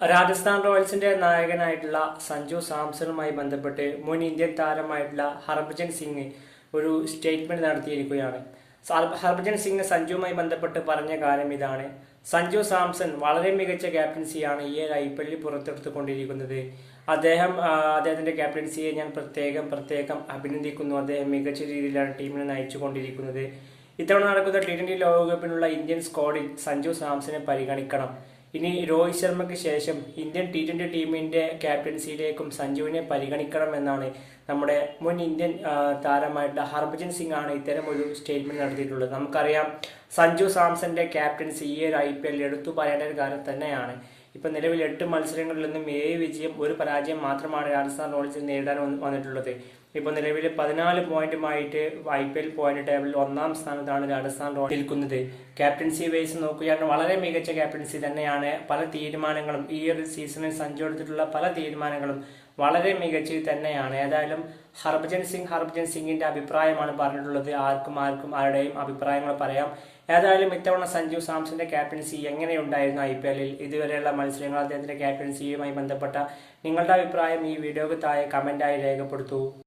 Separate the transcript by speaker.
Speaker 1: രാജസ്ഥാൻ റോയൽസിന്റെ നായകനായിട്ടുള്ള സഞ്ജു സാംസണുമായി ബന്ധപ്പെട്ട് മുൻ ഇന്ത്യൻ താരമായിട്ടുള്ള ഹർഭജൻ സിംഗ് ഒരു സ്റ്റേറ്റ്മെന്റ് നടത്തിയിരിക്കുകയാണ്. ഹർഭജൻ സിംഗ് സഞ്ജുവുമായി ബന്ധപ്പെട്ട് പറഞ്ഞ കാര്യം ഇതാണ്. സഞ്ജു സാംസൺ വളരെ മികച്ച ക്യാപ്റ്റൻസിയാണ് ഈ ഐ പി എല്ലിൽ പുറത്തെടുത്തുകൊണ്ടിരിക്കുന്നത്. അദ്ദേഹം അദ്ദേഹത്തിന്റെ ക്യാപ്റ്റൻസിയെ ഞാൻ പ്രത്യേകം പ്രത്യേകം അഭിനന്ദിക്കുന്നു. അദ്ദേഹം മികച്ച രീതിയിലാണ് ടീമിനെ നയിച്ചുകൊണ്ടിരിക്കുന്നത്. ഇത്തവണ നടക്കുന്ന ടി ട്വന്റി ലോകകപ്പിനുള്ള ഇന്ത്യൻ സ്ക്വാഡിൽ സഞ്ജു സാംസനെ പരിഗണിക്കണം. ഇനി രോഹിത് ശർമ്മയ്ക്ക് ശേഷം ഇന്ത്യൻ ടി ട്വന്റി ടീമിന്റെ ക്യാപ്റ്റൻസിയിലേക്കും സഞ്ജുവിനെ പരിഗണിക്കണം എന്നാണ് നമ്മുടെ മുൻ ഇന്ത്യൻ താരമായിട്ട് ഹർഭജൻ സിംഗ് ആണ് ഇത്തരം ഒരു സ്റ്റേറ്റ്മെന്റ് നടത്തിയിട്ടുള്ളത്. നമുക്കറിയാം സഞ്ജു സാംസന്റെ ക്യാപ്റ്റൻസി ഈ ഒരു ഐ പി എൽ എടുത്തു പറയേണ്ട ഒരു കാര്യം തന്നെയാണ്. ഇപ്പൊ നിലവിൽ എട്ട് മത്സരങ്ങളിൽ നിന്നും ഏഴ് വിജയം ഒരു പരാജയം മാത്രമാണ് രാജസ്ഥാൻ റോയൽസിൽ നേരിടാൻ വന്നിട്ടുള്ളത്. ഇപ്പോൾ നിലവിൽ പതിനാല് പോയിന്റുമായിട്ട് ഐ പി എൽ പോയിന്റ് ടേബിളിൽ ഒന്നാം സ്ഥാനത്താണ് രാജസ്ഥാൻ റോയൽ നിൽക്കുന്നത്. ക്യാപ്റ്റൻസി വൈസ് നോക്കുകയാണെങ്കിൽ വളരെ മികച്ച ക്യാപ്റ്റൻസി തന്നെയാണ്. പല തീരുമാനങ്ങളും ഈ ഒരു സീസണിൽ സഞ്ജു എടുത്തിട്ടുള്ള പല തീരുമാനങ്ങളും വളരെ മികച്ച തന്നെയാണ്. ഏതായാലും ഹർഭജൻ സിംഗ് ഹർഭജൻ സിംഗിന്റെ അഭിപ്രായമാണ് പറഞ്ഞിട്ടുള്ളത്. ആർക്കും ആർക്കും ആരുടെയും അഭിപ്രായങ്ങൾ പറയാം. ഏതായാലും ഇത്തവണ സഞ്ജു സാംസന്റെ ക്യാപ്റ്റൻസി എങ്ങനെയുണ്ടായിരുന്നു ഐ പി എല്ലിൽ? ഇതുവരെയുള്ള മത്സരങ്ങൾ അദ്ദേഹത്തിന്റെ ക്യാപ്റ്റൻസിയുമായി ബന്ധപ്പെട്ട നിങ്ങളുടെ അഭിപ്രായം ഈ വീഡിയോക്ക് താഴെ കമന്റായി രേഖപ്പെടുത്തൂ.